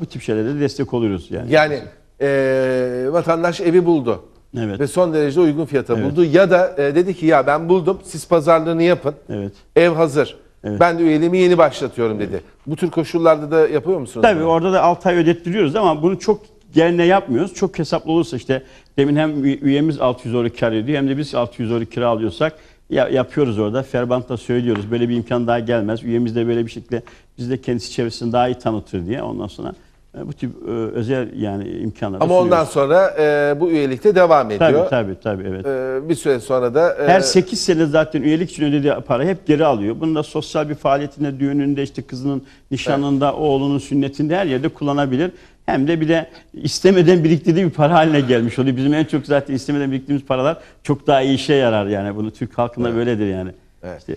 bu tip şeylere de destek oluyoruz yani. Yani e, vatandaş evi buldu. Evet. Ve son derece uygun fiyata Evet. buldu. Ya da e, dedi ki ya ben buldum siz pazarlığını yapın. Evet. Ev hazır. Evet. Ben de üyeliğimi yeni başlatıyorum dedi. Bu tür koşullarda da yapıyor musunuz? Tabii bunu? orada da 6 ay ödettiriyoruz ama bunu çok yerine yapmıyoruz. Çok hesaplı olursa işte demin hem üye- üyemiz 600 euro kar ediyor hem de biz 600 euro kira alıyorsak ya, yapıyoruz orada. Ferbant'ta söylüyoruz. Böyle bir imkan daha gelmez. Üyemiz de böyle bir şekilde biz de kendisi çevresini daha iyi tanıtır diye. Ondan sonra bu tip e, özel yani imkanlar Ama ondan sonra e, bu üyelikte devam ediyor. Tabii tabii tabii evet. E, bir süre sonra da e, Her 8 sene zaten üyelik için ödediği para hep geri alıyor. Bunu da sosyal bir faaliyetinde, düğününde, işte kızının nişanında, oğlunun sünnetinde her yerde kullanabilir. Hem de bir de istemeden biriktirdiği bir para haline gelmiş oluyor. Bizim en çok zaten istemeden biriktirdiğimiz paralar çok daha iyi işe yarar yani. Bunu Türk halkında böyledir yani. Evet. İşte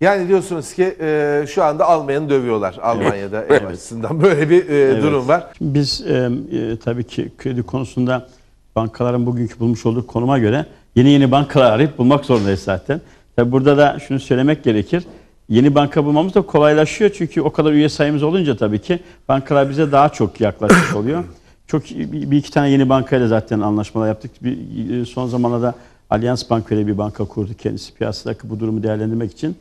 yani diyorsunuz ki e, şu anda almayanı dövüyorlar Almanya'da ev açısından böyle bir e, durum var. Biz e, e, tabii ki kredi konusunda bankaların bugünkü bulmuş olduğu konuma göre yeni yeni bankalar arayıp bulmak zorundayız zaten. Tabii burada da şunu söylemek gerekir. Yeni banka bulmamız da kolaylaşıyor çünkü o kadar üye sayımız olunca tabii ki bankalar bize daha çok yaklaşmış oluyor. Çok bir, iki tane yeni bankayla zaten anlaşmalar yaptık. Bir, e, son zamanlarda Allianz Bank öyle bir banka kurdu kendisi piyasadaki bu durumu değerlendirmek için.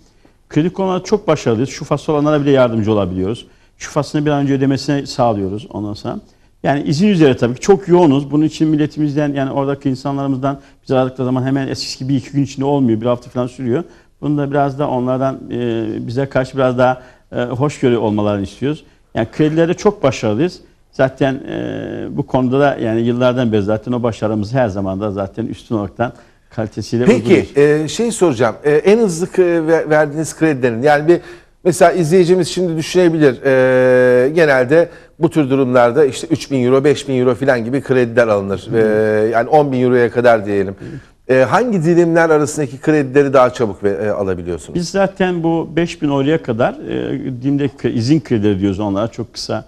Kredi konularında çok başarılıyız. Şu fasıl olanlara bile yardımcı olabiliyoruz. Şu faslını bir an önce ödemesini sağlıyoruz ondan sonra. Yani izin üzere tabii ki çok yoğunuz. Bunun için milletimizden yani oradaki insanlarımızdan biz aradıkları zaman hemen eskisi gibi iki gün içinde olmuyor. Bir hafta falan sürüyor. Bunu da biraz da onlardan e, bize karşı biraz daha e, hoşgörü olmalarını istiyoruz. Yani kredilerde çok başarılıyız. Zaten e, bu konuda da yani yıllardan beri zaten o başarımızı her zaman da zaten üstün olaraktan kalitesiyle Peki e, şey soracağım. E, en hızlı verdiğiniz kredilerin yani bir mesela izleyicimiz şimdi düşünebilir. E, genelde bu tür durumlarda işte 3000 euro 5000 euro falan gibi krediler alınır. E, yani 10 bin euroya kadar diyelim. E, hangi dilimler arasındaki kredileri daha çabuk ve, e, alabiliyorsunuz? Biz zaten bu 5000 euroya kadar e, dimdeki izin kredileri diyoruz onlara çok kısa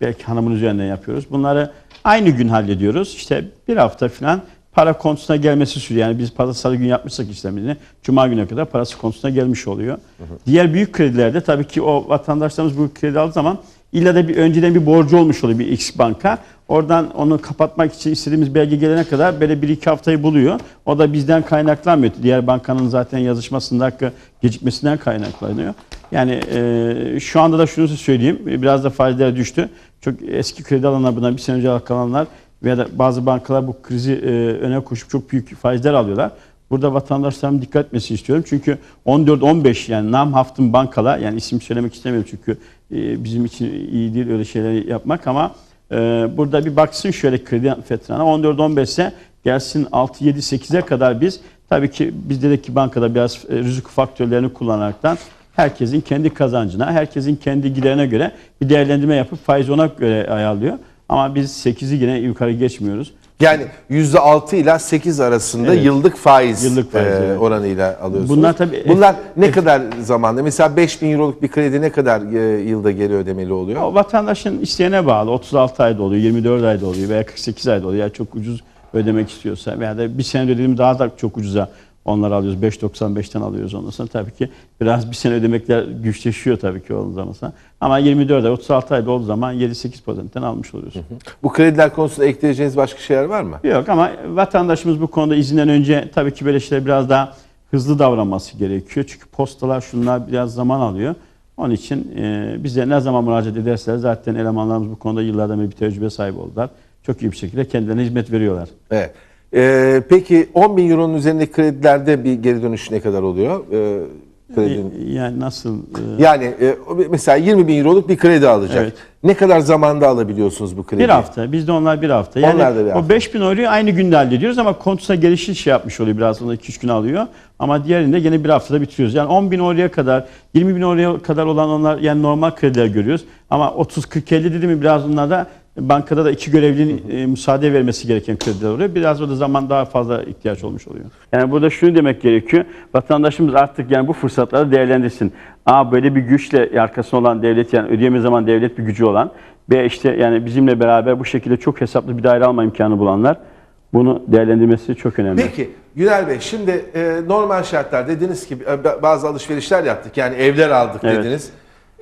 belki hanımın üzerinden yapıyoruz. Bunları aynı gün hallediyoruz. İşte bir hafta falan para kontusuna gelmesi sürüyor. Yani biz pazar salı gün yapmışsak işlemini cuma güne kadar parası kontusuna gelmiş oluyor. Diğer büyük kredilerde tabii ki o vatandaşlarımız bu kredi aldığı zaman illa da bir önceden bir borcu olmuş oluyor bir X banka. Oradan onu kapatmak için istediğimiz belge gelene kadar böyle bir iki haftayı buluyor. O da bizden kaynaklanmıyor. Diğer bankanın zaten yazışmasındaki gecikmesinden kaynaklanıyor. Yani e, şu anda da şunu söyleyeyim. Biraz da faizler düştü. Çok eski kredi alanlar bundan bir sene önce kalanlar veya da bazı bankalar bu krizi e, öne koşup çok büyük faizler alıyorlar. Burada vatandaşlarım dikkat etmesini istiyorum. Çünkü 14-15 yani nam haftın bankalar yani isim söylemek istemiyorum çünkü e, bizim için iyi değil öyle şeyler yapmak ama e, burada bir baksın şöyle kredi fetrana 14-15 ise gelsin 6-7-8'e kadar biz tabii ki bizde de ki bankada biraz e, risk faktörlerini kullanaraktan herkesin kendi kazancına, herkesin kendi giderine göre bir değerlendirme yapıp faiz ona göre ayarlıyor. Ama biz 8'i yine yukarı geçmiyoruz. Yani %6 ile 8 arasında Evet. yıllık faiz, Yıllık faiz, e, evet. oranıyla alıyorsunuz. Bunlar tabii- Bunlar ne kadar zamanda? Mesela 5000 euroluk bir kredi ne kadar e, yılda geri ödemeli oluyor? O vatandaşın isteğine bağlı. 36 ayda oluyor, 24 ayda oluyor veya 48 ayda oluyor. Yani çok ucuz ödemek istiyorsa veya da bir sene ödediğim daha da çok ucuza onları alıyoruz. 5.95'ten alıyoruz ondan sonra. Tabii ki biraz bir sene ödemekler güçleşiyor tabii ki olduğu zaman. Ama 24 ay, 36 ayda olduğu zaman 7-8 prosentten almış oluyorsun. Bu krediler konusunda ekleyeceğiniz başka şeyler var mı? Yok ama vatandaşımız bu konuda izinden önce tabii ki böyle şeyler biraz daha hızlı davranması gerekiyor. Çünkü postalar şunlar biraz zaman alıyor. Onun için e, bize ne zaman müracaat ederseler zaten elemanlarımız bu konuda yıllardan beri bir tecrübe sahibi oldular. Çok iyi bir şekilde kendilerine hizmet veriyorlar. Evet. E, peki 10 bin euronun üzerindeki kredilerde bir geri dönüş ne kadar oluyor? E, kredinin? E, Yani nasıl? e, Yani e, mesela 20 bin euroluk bir kredi alacak. Evet. Ne kadar zamanda alabiliyorsunuz bu krediyi? Bir hafta. Bizde onlar bir hafta. Yani Onlar da bir hafta. o 5000 euroyu aynı günde hallediyoruz ama kontusuna gelişi şey yapmış oluyor. Biraz sonra 2-3 gün alıyor. Ama diğerinde yine bir haftada bitiriyoruz. Yani 10 bin euroya kadar, 20 bin euroya kadar olan onlar yani normal krediler görüyoruz. Ama 30-40-50 dedi mi biraz onlarda bankada da iki görevlinin e, müsaade vermesi gereken krediler oluyor. Biraz orada zaman daha fazla ihtiyaç olmuş oluyor. Yani burada şunu demek gerekiyor. Vatandaşımız artık yani bu fırsatları değerlendirsin. A böyle bir güçle arkasında olan devlet yani ödeyemez zaman devlet bir gücü olan ve işte yani bizimle beraber bu şekilde çok hesaplı bir daire alma imkanı bulanlar bunu değerlendirmesi çok önemli. Peki Güler Bey şimdi e, normal şartlar dediniz ki e, bazı alışverişler yaptık yani evler aldık Evet. dediniz.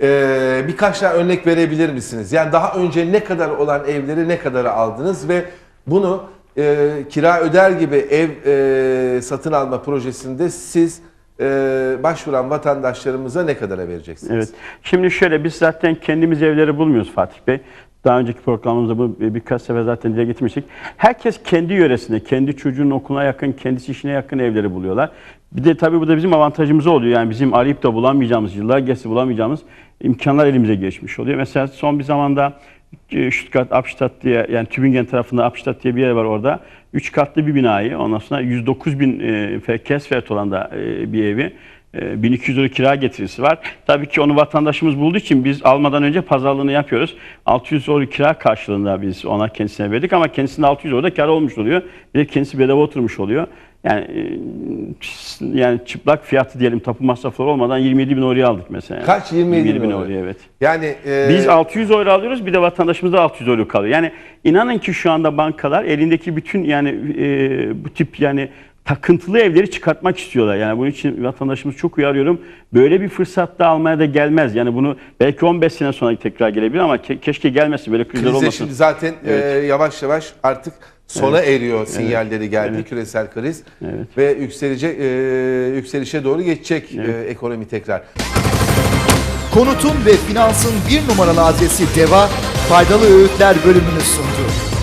Ee, birkaç tane örnek verebilir misiniz? Yani daha önce ne kadar olan evleri ne kadara aldınız ve bunu e, kira öder gibi ev e, satın alma projesinde siz e, başvuran vatandaşlarımıza ne kadara vereceksiniz? Evet. Şimdi şöyle biz zaten kendimiz evleri bulmuyoruz Fatih Bey. Daha önceki programımızda bu birkaç sefer zaten dile getirmiştik. Herkes kendi yöresinde, kendi çocuğunun okuluna yakın, kendisi işine yakın evleri buluyorlar. Bir de tabii bu da bizim avantajımız oluyor. Yani bizim arayıp da bulamayacağımız, yıllar geçse bulamayacağımız imkanlar elimize geçmiş oluyor. Mesela son bir zamanda e, Stuttgart, Abstadt diye yani Tübingen tarafında Abstadt diye bir yer var orada. Üç katlı bir binayı ondan sonra 109 bin e, Kesfert olan da e, bir evi. E, 1200 euro kira getirisi var. Tabii ki onu vatandaşımız bulduğu için biz almadan önce pazarlığını yapıyoruz. 600 euro kira karşılığında biz ona kendisine verdik ama kendisinde 600 euro da kar olmuş oluyor. Bir de kendisi bedava oturmuş oluyor. Yani e, yani çıplak fiyatı diyelim tapu masrafları olmadan 27 bin euroya aldık mesela. Kaç? 27 bin euro. euroya evet. Yani e, Biz 600 euro alıyoruz bir de vatandaşımız da 600 euro kalıyor. Yani inanın ki şu anda bankalar elindeki bütün yani e, bu tip yani takıntılı evleri çıkartmak istiyorlar. Yani bunun için vatandaşımız çok uyarıyorum. Böyle bir fırsat da almaya da gelmez. Yani bunu belki 15 sene sonra tekrar gelebilir ama ke- keşke gelmesin böyle krizler krize olmasın. şimdi zaten e, yavaş yavaş artık sona eriyor sinyalleri geldi Evet. küresel kriz Evet. ve yükselecek e, yükselişe doğru geçecek e, ekonomi tekrar. Konutun ve finansın bir numaralı adresi DEVA, faydalı öğütler bölümünü sundu.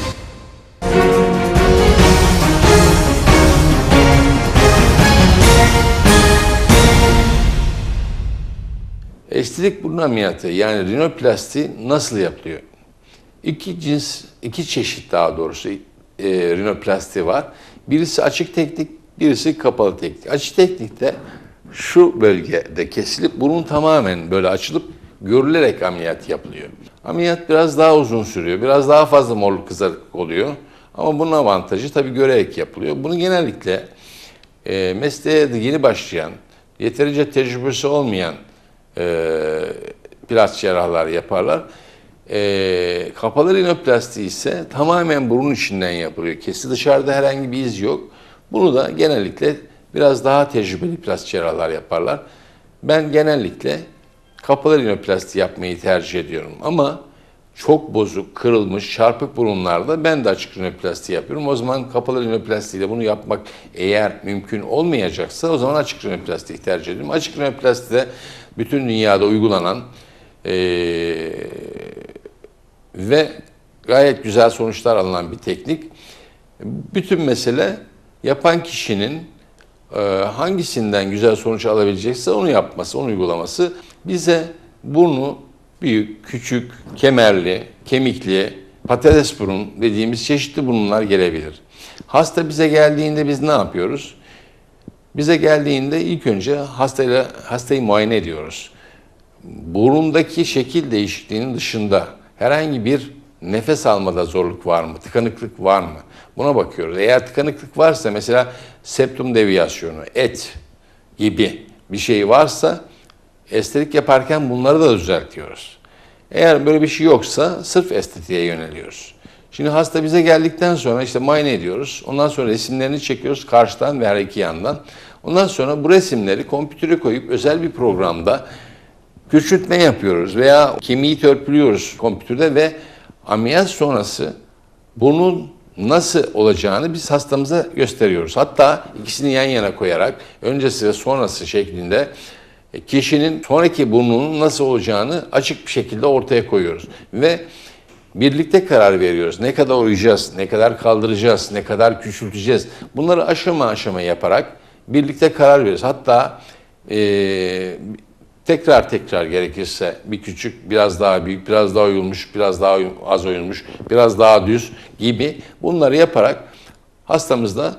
Estetik burun ameliyatı yani rinoplasti nasıl yapılıyor? İki cins, iki çeşit daha doğrusu e, rinoplasti var. Birisi açık teknik, birisi kapalı teknik. Açık teknikte şu bölgede kesilip burun tamamen böyle açılıp görülerek ameliyat yapılıyor. Ameliyat biraz daha uzun sürüyor, biraz daha fazla morluk kızarıklık oluyor. Ama bunun avantajı tabii görerek yapılıyor. Bunu genellikle e, mesleğe yeni başlayan, yeterince tecrübesi olmayan e, plastik cerrahlar yaparlar. E, kapalı rinoplasti ise tamamen burun içinden yapılıyor. Kesi dışarıda herhangi bir iz yok. Bunu da genellikle biraz daha tecrübeli plastik cerrahlar yaparlar. Ben genellikle kapalı rinoplasti yapmayı tercih ediyorum. Ama çok bozuk, kırılmış, çarpık burunlarda ben de açık rinoplasti yapıyorum. O zaman kapalı rinoplasti ile bunu yapmak eğer mümkün olmayacaksa o zaman açık rinoplastiyi tercih ediyorum. Açık rinoplasti de bütün dünyada uygulanan eee, ve gayet güzel sonuçlar alınan bir teknik. Bütün mesele yapan kişinin e, hangisinden güzel sonuç alabilecekse onu yapması, onu uygulaması. Bize burnu büyük, küçük, kemerli, kemikli, patates burun dediğimiz çeşitli burunlar gelebilir. Hasta bize geldiğinde biz ne yapıyoruz? Bize geldiğinde ilk önce hastayla hastayı muayene ediyoruz. Burundaki şekil değişikliğinin dışında herhangi bir nefes almada zorluk var mı? Tıkanıklık var mı? Buna bakıyoruz. Eğer tıkanıklık varsa mesela septum deviyasyonu, et gibi bir şey varsa estetik yaparken bunları da düzeltiyoruz. Eğer böyle bir şey yoksa sırf estetiğe yöneliyoruz. Şimdi hasta bize geldikten sonra işte muayene ediyoruz. Ondan sonra resimlerini çekiyoruz karşıdan ve her iki yandan. Ondan sonra bu resimleri kompütere koyup özel bir programda küçültme yapıyoruz veya kemiği törpülüyoruz kompütürde ve ameliyat sonrası bunun nasıl olacağını biz hastamıza gösteriyoruz. Hatta ikisini yan yana koyarak öncesi ve sonrası şeklinde e, kişinin sonraki burnunun nasıl olacağını açık bir şekilde ortaya koyuyoruz. Ve birlikte karar veriyoruz. Ne kadar uyuyacağız, ne kadar kaldıracağız, ne kadar küçülteceğiz. Bunları aşama aşama yaparak birlikte karar veriyoruz. Hatta eee tekrar tekrar gerekirse bir küçük, biraz daha büyük, biraz daha oyulmuş, biraz daha az oyulmuş, biraz daha düz gibi bunları yaparak hastamızla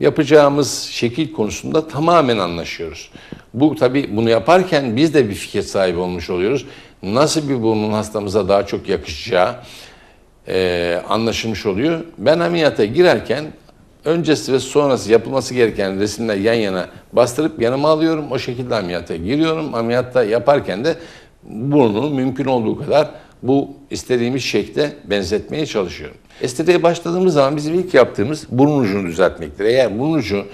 yapacağımız şekil konusunda tamamen anlaşıyoruz. Bu tabi bunu yaparken biz de bir fikir sahibi olmuş oluyoruz. Nasıl bir burnun hastamıza daha çok yakışacağı e, anlaşılmış oluyor. Ben ameliyata girerken öncesi ve sonrası yapılması gereken resimler yan yana bastırıp yanıma alıyorum. O şekilde ameliyata giriyorum. Ameliyatta yaparken de burnunu mümkün olduğu kadar bu istediğimiz şekle benzetmeye çalışıyorum. Estetiğe başladığımız zaman bizim ilk yaptığımız burun ucunu düzeltmektir. Eğer burun ucu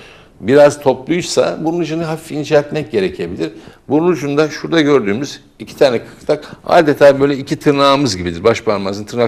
biraz topluysa burun ucunu hafif inceltmek gerekebilir. Burun ucunda şurada gördüğümüz iki tane kıktak adeta böyle iki tırnağımız gibidir. Baş parmağımızın tırnak